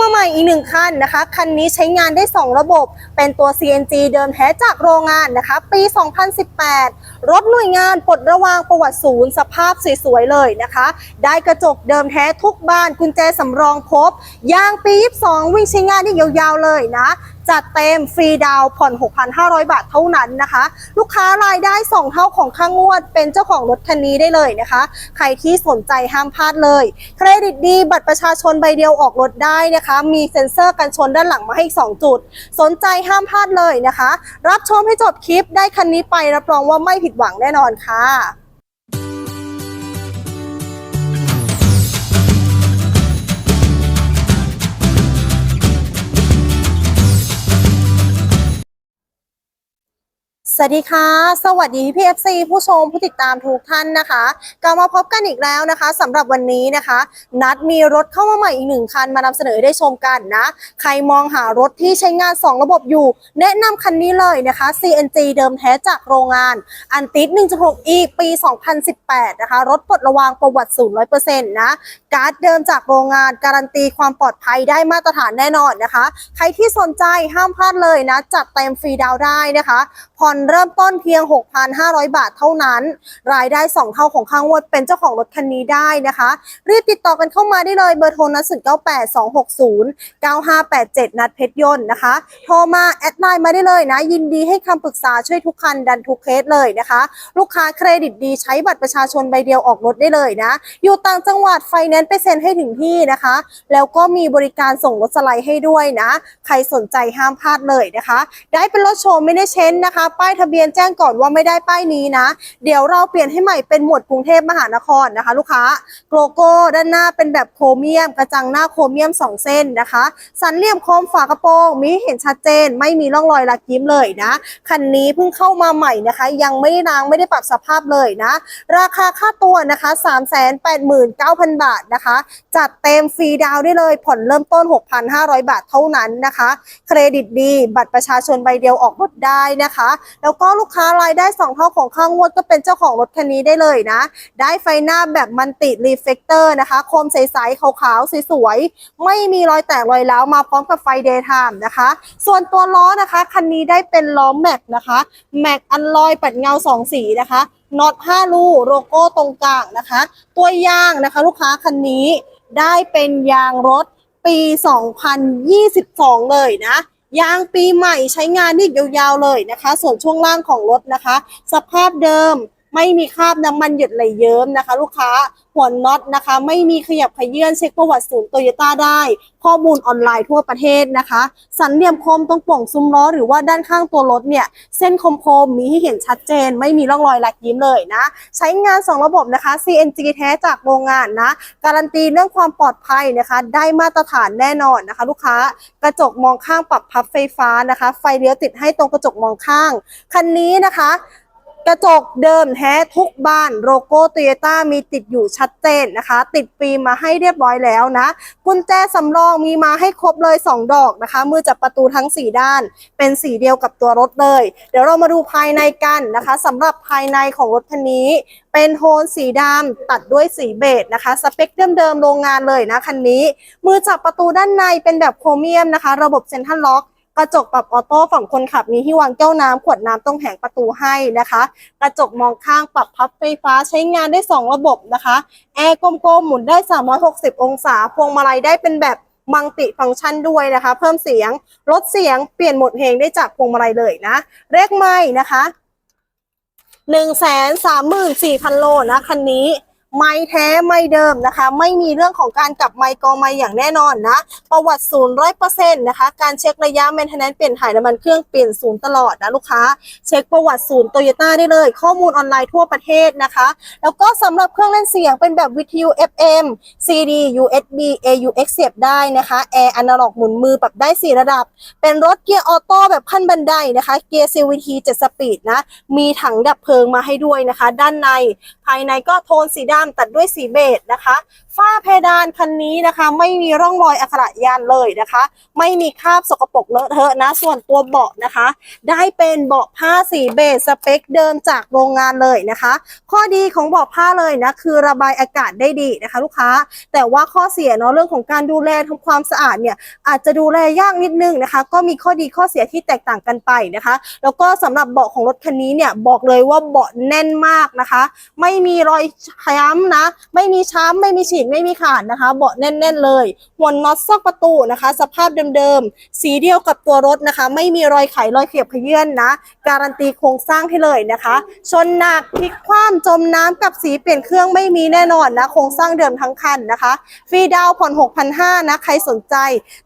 มาใหม่อีกหนึ่งคันนะคะ คันนี้ใช้งานได้ 2 ระบบ เป็นตัว CNG เดิมแท้จากโรงงานนะคะ ปี 2018 รถหน่วยงานปลดระวางประวัติศูนย์สภาพสวยๆเลยนะคะ ได้กระจกเดิมแท้ทุกบานกุญแจสำรองครบยางปี 22 วิ่งใช้งานได้ยาวๆเลยนะ จัดเต็มฟรีดาวผ่อน 6,500 บาทเท่านั้นนะคะ ลูกค้ารายได้ 2 เท่าของค่างวด เป็นเจ้าของรถคันนี้ได้เลยนะคะ ใครที่สนใจห้ามพลาดเลย เครดิตดี บัตรประชาชนใบเดียวออกรถได้นะคะ มีเซ็นเซอร์กันชนด้านหลังมาให้อีก2จุด สนใจห้ามพลาดเลยนะคะ รับชมให้จบคลิปได้คันนี้ไปรับรองว่าไม่ผิดหวังแน่นอนค่ะ สวัสดีค่ะ สวัสดีพี่เอฟซีผู้ชมผู้ติดตามทุกท่านนะคะกลับมาพบกันอีกแล้วนะคะสำหรับวันนี้นะคะ นัดมีรถเข้ามาใหม่อีกหนึ่งคันมานำเสนอได้ชมกันนะ ใครมองหารถที่ใช้งาน 2 ระบบอยู่ แนะนำคันนี้เลยนะคะ CNG เดิมแท้จากโรงงาน อันติด 1.6 e ปี 2018 นะคะ รถปลดระวางประวัติศูนย์100%นะการ์ดเดิมจากโรงงานการันตีความปลอดภัยได้มาตรฐานแน่นอนนะคะ ใครที่สนใจห้ามพลาดเลยนะ จัดเต็มฟรีดาวได้นะคะ ผ่อนเริ่มต้นเพียง 6,500 บาทเท่านั้น รายได้ 2 เท่าของข้างงวดเป็นเจ้าของรถคันนี้ได้นะคะ รีบติดต่อกันเข้ามาได้เลยเบอร์โทรนัดสุด98 260 9587 นัดเพชรยนต์นะคะ โทรมาแอดไลน์มาได้เลยนะ ยินดีให้คำปรึกษาช่วยทุกคันดันทุกเคสเลยนะคะ ลูกค้าเครดิตดีใช้บัตรประชาชนใบเดียวออกรถได้เลยนะ อยู่ต่างจังหวัดไฟแนนซ์ไปเซ็นให้ถึงที่นะคะ แล้วก็มีบริการส่งรถสไลด์ให้ด้วยนะ ใครสนใจห้ามพลาดเลยนะคะ ได้เป็นรถโชว์ไม่ได้เช้นนะคะ ป้ายทะเบียนแจ้งก่อนว่าไม่ได้ป้ายนี้นะ เดี๋ยวเราเปลี่ยนให้ใหม่เป็นหมวดกรุงเทพมหานครนะคะ ลูกค้าโลโก้ด้านหน้าเป็นแบบโครเมียม กระจังหน้าโครเมียม 2 เส้นนะคะ สันเหลี่ยมโคมฝากระโปรงมีเห็นชัดเจน ไม่มีร่องรอยลักยิ้มเลยนะ คันนี้เพิ่งเข้ามาใหม่นะคะ ยังไม่ได้ล้างไม่ได้ปรับสภาพเลยนะ ราคาค่าตัวนะคะ 389,000 บาทนะคะ จัดเต็มฟรีดาวได้เลย ผ่อนเริ่มต้น 6,500 บาทเท่านั้นนะคะ เครดิตดี บัตรประชาชนใบเดียวออกรถได้นะคะ แล้วก็ลูกค้ารายได้ 2 เท่าของข้างงวดก็เป็นเจ้าของรถคันนี้ได้เลยนะ ได้ไฟหน้าแบบมันติรีเฟกเตอร์นะคะโคมใสๆขาวๆสวยๆไม่มีรอยแตกรอยร้าวมาพร้อมกับไฟเดย์ไทม์นะคะ ส่วนตัวล้อนะคะคันนี้ได้เป็นล้อแม็กนะคะแม็กอันลอยปัดเงา 2 สีนะคะ น็อต5รูโลโก้ตรงกลางนะคะ ตัวยางนะคะ ลูกค้าคันนี้ได้เป็นยางรถปี 2022 เลยนะ ยางปีใหม่ใช้งานนี่ยาวๆเลยนะคะ ส่วนช่วงล่างของรถนะคะ สภาพเดิม ไม่มีคราบน้ำมันหยดไหลเยิ้มนะคะ ลูกค้าหัวน็อตนะคะ ไม่มีขยับขยื่นเช็คประวัติศูนย์โตโยต้าได้ ข้อมูลออนไลน์ทั่วประเทศนะคะ สันเหลี่ยมคมตรงป่องซุ้มล้อหรือว่าด้านข้างตัวรถเนี่ย เส้นคมๆมีให้เห็นชัดเจน ไม่มีร่องรอยหลักยิ้มเลยนะ ใช้งาน 2 ระบบนะคะ CNG แท้จากโรงงานนะ การันตีเรื่องความปลอดภัยนะคะ ได้มาตรฐานแน่นอนนะคะ ลูกค้ากระจกมองข้างปรับพับไฟฟ้านะคะ ไฟเลี้ยวติดให้ตรงกระจกมองข้างคันนี้นะคะ กระจกเดิมแท้ทุกบานโลโก้โตโยต้ามีติดอยู่ชัดเจนนะคะ ติดฟิล์มมาให้เรียบร้อยแล้วนะ กุญแจสำรองมีมาให้ครบเลย 2 ดอกนะคะ มือจับประตูทั้ง 4 ด้าน เป็นสีเดียวกับตัวรถเลย เดี๋ยวเรามาดูภายในกันนะคะสำหรับภายในของรถคันนี้ เป็นโทนสีดำตัดด้วยสีเบจนะคะ สเปคเดิมๆโรงงานเลยนะคันนี้ มือจับประตูด้านในเป็นแบบโครเมียมนะคะ ระบบเซ็นทรัลล็อก กระจกปรับออโต้ฝั่งคนขับมีที่วางแก้วน้ำขวดน้ำตรงแผงประตูให้นะคะ กระจกมองข้างปรับพับไฟฟ้าใช้งานได้ 2 ระบบนะคะ แอร์กลมๆหมุนได้ 360 องศา พวงมาลัยได้เป็นแบบมังติฟังก์ชันด้วยนะคะ เพิ่มเสียงลดเสียงเปลี่ยนโหมดเพลงได้จากพวงมาลัยเลยนะเลขไม่นะคะ134,000 โลนะคันนี้ ไม่แท้ไม่เดิมนะคะ ไม่มีเรื่องของการกลับไมค์กองไมค์อย่างแน่นอนนะ ประวัติศูนย์ร้อยเปอร์เซ็นต์นะคะ การเช็คระยะ m ม i เทนแนนเปลี่ยนถ่ายน้ำมันเครื่องเปลี่ยนศูนย์ตลอดนะลูกค้า เช็คประวัติศูนย์โตโยต้าได้เลย ข้อมูลออนไลน์ทั่วประเทศนะคะ แล้วก็สำหรับเครื่องเล่นเสียงเป็นแบบวิทยุ FM CD USB AUX เสียบได้นะคะแอร์อนาล็อกหมุนมือปรับได้4ระดับ เป็นรถเกียร์ออโต้แบบขั้นบันไดนะคะ เกียร์ CVT 7สปีดนะ มีถังดับเพลิงมาให้ด้วยนะคะ ด้านใน ภายในก็โทนสีดำตัดด้วยสีเบจนะคะฝ้าเพดานคันนี้นะคะ ไม่มีร่องรอยอักขระยันเลยนะคะ ไม่มีคราบสกปรกเลอะเทอะนะ ส่วนตัวเบาะนะคะ ได้เป็นเบาะผ้าสีเบจสเปคเดิมจากโรงงานเลยนะคะ ข้อดีของเบาะผ้าเลยนะคือระบายอากาศได้ดีนะคะ ลูกค้า แต่ว่าข้อเสียเนาะเรื่องของการดูแลทำความสะอาดเนี่ยอาจจะดูแลยากนิดนึงนะคะ ก็มีข้อดีข้อเสียที่แตกต่างกันไปนะคะ แล้วก็สำหรับเบาะของรถคันนี้เนี่ยบอกเลยว่าเบาะแน่นมากนะคะ ไม่มีรอยช้ำนะ ไม่มีช้ำไม่มีฉีกไม่มีขาดนะคะ เบาะแน่น ๆ เลยหัวน็อตซอกประตูนะคะ สภาพเดิมๆ สีเดียวกับตัวรถนะคะ ไม่มีรอยไขรอยเขียบขยื่นนะ การันตีโครงสร้างให้เลยนะคะ ชนหนักพลิกคว่ำจมน้ำกับสีเปลี่ยนเครื่องไม่มีแน่นอนนะ โครงสร้างเดิมทั้งคันนะคะ ฟรีดาวน์ผ่อน6,500นะใครสนใจ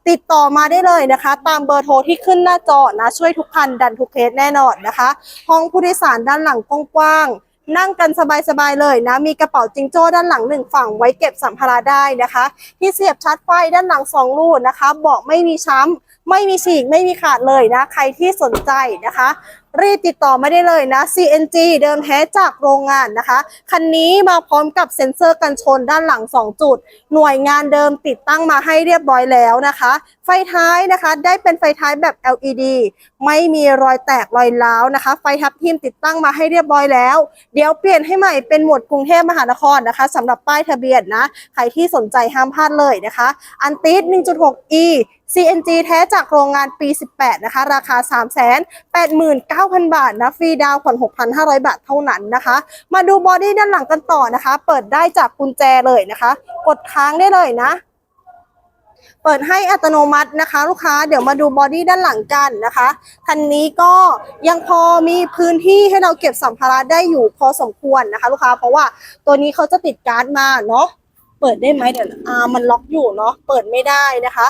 ติดต่อมาได้เลยนะคะ ตามเบอร์โทรที่ขึ้นหน้าจอนะช่วยทุกคันดันทุกเคสแน่นอนนะคะ ห้องผู้โดยสารด้านหลังกว้างๆ นั่งกันสบายๆเลยนะ มีกระเป๋าจิงโจ้ด้านหลังหนึ่งฝั่งไว้เก็บสัมภาระได้นะคะ ที่เสียบชาร์จไฟด้านหลังสองลูกนะคะเบาะไม่มีช้ำ ไม่มีฉีกไม่มีขาดเลยนะ ใครที่สนใจนะคะ รีบติดต่อไมาได้เลยนะ CNG เดิมแท้จากโรงงานนะคะ คันนี้มาพร้อมกับเซ็นเซอร์กันชนด้านหลัง 2 จุด หน่วยงานเดิมติดตั้งมาให้เรียบร้อยแล้วนะคะไฟท้ายนะคะ ได้เป็นไฟท้ายแบบ LED ไม่มีรอยแตกรอยร้าวนะคะ ไฟทับทิมติดตั้งมาให้เรียบร้อยแล้ว เดี๋ยวเปลี่ยนให้ใหม่เป็นหมวดกรุงเทพมหานครนะคะสำหรับป้ายทะเบียนนะ ใครที่สนใจห้ามพลาดเลยนะคะ อันติส 1.6e CNG แท้จากโรงงานปี 18 นะคะ ราคา 389,000 บาทนะ ฟรีดาวผ่อน 6,500 บาทเท่านั้นนะคะ มาดูบอดี้ด้านหลังกันต่อนะคะ เปิดได้จากกุญแจเลยนะคะ กดค้างได้เลยนะ เปิดให้อัตโนมัตินะคะ ลูกค้าเดี๋ยวมาดูบอดี้ด้านหลังกันนะคะคันนี้ก็ยังพอมีพื้นที่ให้เราเก็บสัมภาระได้อยู่พอสมควรนะคะ ลูกค้าเพราะว่าตัวนี้เขาจะติดการ์ดมาเนาะเปิดได้ไหมเดี๋ยวอ่ามันล็อกอยู่เนาะเปิดไม่ได้นะคะ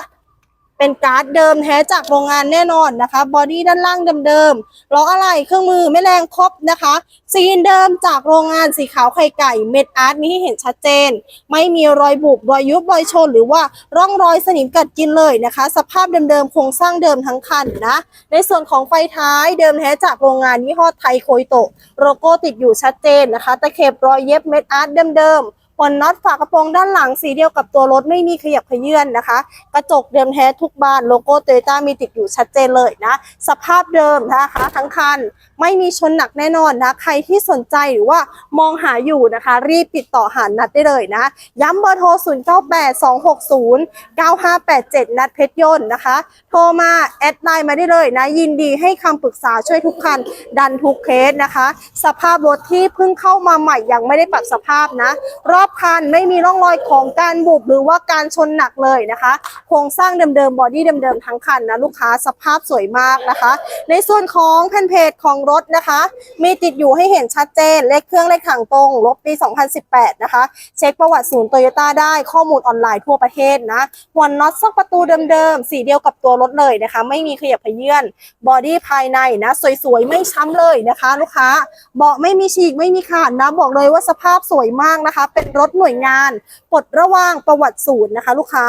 เป็นการ์ดเดิมแท้จากโรงงานแน่นอนนะคะ บอดี้ด้านล่างเดิมๆล้ออะไรเครื่องมือไม่แรงครบนะคะ ซีนเดิมจากโรงงานสีขาวไข่ไก่ เม็ดอาร์ตมีให้เห็นชัดเจน ไม่มีรอยบุบรอยยุบรอยชน หรือว่าร่องรอยสนิมกัดกินเลยนะคะ สภาพเดิมๆโครงสร้างเดิมทั้งคันนะ ในส่วนของไฟท้ายเดิมแท้จากโรงงานยี่ห้อไทยโคยโตโลโก้ติดอยู่ชัดเจนนะคะ ตะเข็บรอยเย็บเม็ดอาร์ตเดิมๆ หัวน็อตฝากระโปรงด้านหลังสีเดียวกับตัวรถไม่มีขยับขยื่นนะคะ กระจกเดิมแท้ทุกบานโลโก้โตโยต้ามีติดอยู่ชัดเจนเลยนะ สภาพเดิมนะคะทั้งคันไม่มีชนหนักแน่นอนนะ ใครที่สนใจหรือว่ามองหาอยู่นะคะ รีบติดต่อหานัดได้เลยนะ ย้ำเบอร์โทร 0 9 8 2 6 0 9 5 8 7 นัดเพชรยนต์นะคะ โทรมาแอดไลน์มาได้เลยนะ ยินดีให้คำปรึกษาช่วยทุกคัน ดันทุกเคสนะคะ สภาพรถที่เพิ่งเข้ามาใหม่ยังไม่ได้ปรับสภาพนะ รอบคันไม่มีร่องรอยของการบุบหรือว่าการชนหนักเลยนะคะ โครงสร้างเดิมๆบอดี้เดิมๆทั้งคันนะลูกค้าสภาพสวยมากนะคะ ในส่วนของแผ่นเพจของรถนะคะ มีติดอยู่ให้เห็นชัดเจนเลขเครื่องเลขถังตรงลบปี 2018 นะคะ เช็คประวัติศูนย์โตโยต้าได้ข้อมูลออนไลน์ทั่วประเทศนะหัวน็อตซอกประตูเดิมๆสีเดียวกับตัวรถเลยนะคะ ไม่มีขยับขยื่นบอดี้ภายในนะ สวยๆ ไม่ช้ำเลยนะคะ ลูกค้าเบาะไม่มีฉีกไม่มีขาดนะ บอกเลยว่าสภาพสวยมากนะคะ เป็นรถหน่วยงานปลดระว่างประวัติศูนย์นะคะ ลูกค้า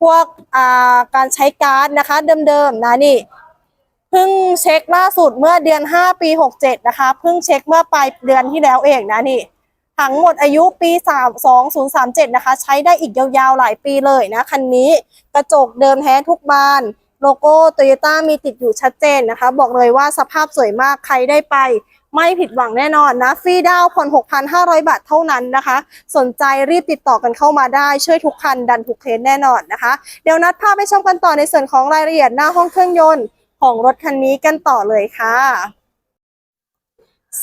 พวกาการใช้การ์ดนะคะ เดิมๆนะนี่เพิ่งเช็คล่าสุดเมื่อเดือน 5 ปี 67 นะคะเพิ่งเช็คเมื่อปลายเดือนที่แล้วเองนะนี่ทั้งหมดอายุปี 3 2037 นะคะ ใช้ได้อีกยาวๆหลายปีเลยนะ คันนี้กระจกเดิมแท้ทุกบาน โลโก้โตโยต้ามีติดอยู่ชัดเจนนะคะ บอกเลยว่าสภาพสวยมากใครได้ไป ไม่ผิดหวังแน่นอนนะฟรีดาวน์ผ่อน 6,500 บาทเท่านั้นนะคะ สนใจรีบติดต่อกันเข้ามาได้ช่วยทุกคันดันทุกเคสแน่นอนนะคะ เดี๋ยวนัดภาพไปชมกันต่อในส่วนของรายละเอียดหน้าห้องเครื่องยนต์ของรถคันนี้กันต่อเลยค่ะ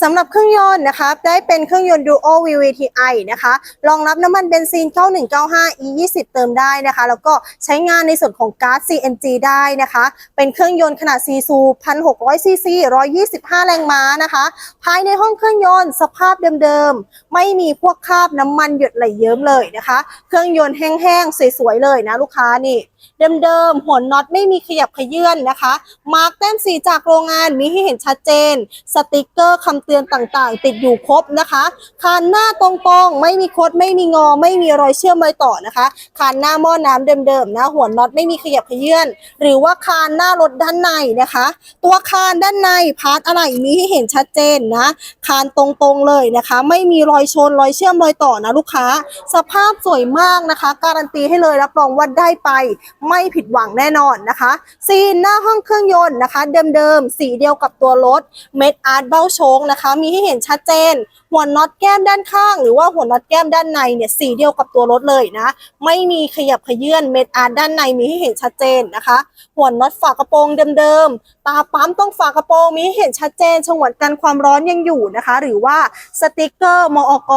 สำหรับเครื่องยนต์นะคะได้เป็นเครื่องยนต์ Duo VVTi นะคะรองรับน้ำมันเบนซิน 9195 E20 เติมได้นะคะ แล้วก็ใช้งานในส่วนของก๊าซ CNG ได้นะคะ เป็นเครื่องยนต์ขนาด4สู1,600 ซีซี 125 แรงม้านะคะ ภายในห้องเครื่องยนต์สภาพเดิมๆ ไม่มีพวกคราบน้ำมันหยดไหลเยิ้มเลยนะคะ เครื่องยนต์แห้งๆ สวยๆ เลยนะลูกค้านี่ เดิมๆ หัวน็อตไม่มีขยับขยื่นนะคะ มาร์กแต้มสีจากโรงงานมีให้เห็นชัดเจน สติกเกอร์คำเตือนต่างๆ ติดอยู่ครบนะคะคานหน้าตรงๆ ไม่มีคดไม่มีงอ ไม่มีรอยเชื่อมรอยต่อนะคะคานหน้าหม้อน้ำเดิมๆนะ หัวน็อตไม่มีขยับขยื่นหรือว่าคานหน้ารถด้านในนะคะ ตัวคานด้านในพาร์ทอะไรมีให้เห็นชัดเจนนะคานตรงๆเลยนะคะ ไม่มีรอยชนรอยเชื่อมรอยต่อนะลูกค้า สภาพสวยมากนะคะ การันตีให้เลยรับรองว่าได้ไปไม่ผิดหวังแน่นอนนะคะซีนหน้าห้องเครื่องยนต์นะคะ เดิมๆ สีเดียวกับตัวรถเม็ดอาร์ตเบ้าโชงนะคะ มีให้เห็นชัดเจน หัวน็อตแก้มด้านข้าง หรือว่าหัวน็อตแก้มด้านในเนี่ยสีเดียวกับตัวรถเลยนะ ไม่มีขยับขยื่นเม็ดอาร์ตด้านในมีให้เห็นชัดเจนนะคะ หัวน็อตฝากระโปรงเดิมๆ ตาปั๊มต้องฝากระโปรงมีให้เห็นชัดเจนฉงวนกันความร้อนยังอยู่นะคะ หรือว่าสติกเกอร์มอก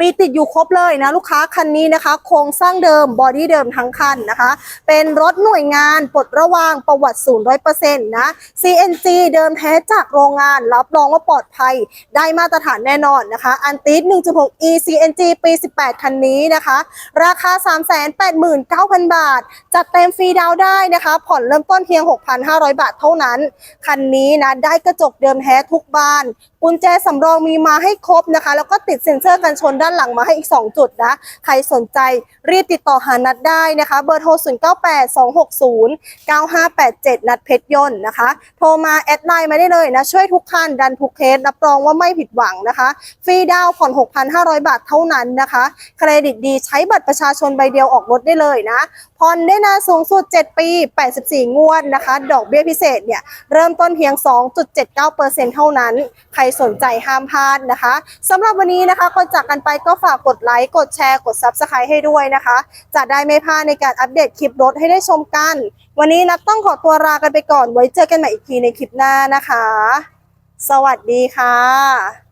มีติดอยู่ครบเลยนะลูกค้าคันนี้นะคะ โครงสร้างเดิมบอดี้เดิมทั้งคันนะคะ เป็นรถหน่วยงานปลดระวางประวัติศูนย์ร้อยเปอร์เซ็นต์นะ CNG เดิมแท้จากโรงงาน รับรองว่าปลอดภัยได้มาตรฐานแน่นอนนะคะ อันติส1.6 e CNG ปี 18 คันนี้นะคะ ราคา 389,000 บาท จัดเต็มฟรีดาวได้นะคะ ผ่อนเริ่มต้นเพียง 6,500 บาทเท่านั้น คันนี้นะได้กระจกเดิมแท้ทุกบานกุญแจสำรองมีมาให้ครบนะคะ แล้วก็ติดเซ็นเซอร์กันชนด้านหลังมาให้อีก 2 จุดนะ ใครสนใจรีบติดต่อหานัดได้นะคะ เบอร์โทร 0982609587 นัดเพชรยนต์นะคะ โทรมาแอดไลน์มาได้เลยนะ ช่วยทุกคันดันทุกเคส รับรองว่าไม่ผิดหวังนะคะ ฟรีดาวน์ผ่อน 6,500 บาทเท่านั้นนะคะ เครดิตดีใช้บัตรประชาชนใบเดียวออกรถได้เลยนะผ่อนได้นานสูงสุด 7 ปี 84 งวดนะคะ ดอกเบี้ยพิเศษเนี่ย เริ่มต้นเพียง 2.79%เท่านั้น ใครสนใจห้ามพลาดนะคะสำหรับวันนี้นะคะก่อนจากกันไปก็ฝากกดไลค์ กดแชร์ กด Subscribe ให้ด้วยนะคะ จะได้ไม่พลาดในการอัปเดตคลิปรถให้ได้ชมกัน วันนี้นัดต้องขอตัวลากันไปก่อน ไว้เจอกันใหม่อีกทีในคลิปหน้านะคะ สวัสดีค่ะ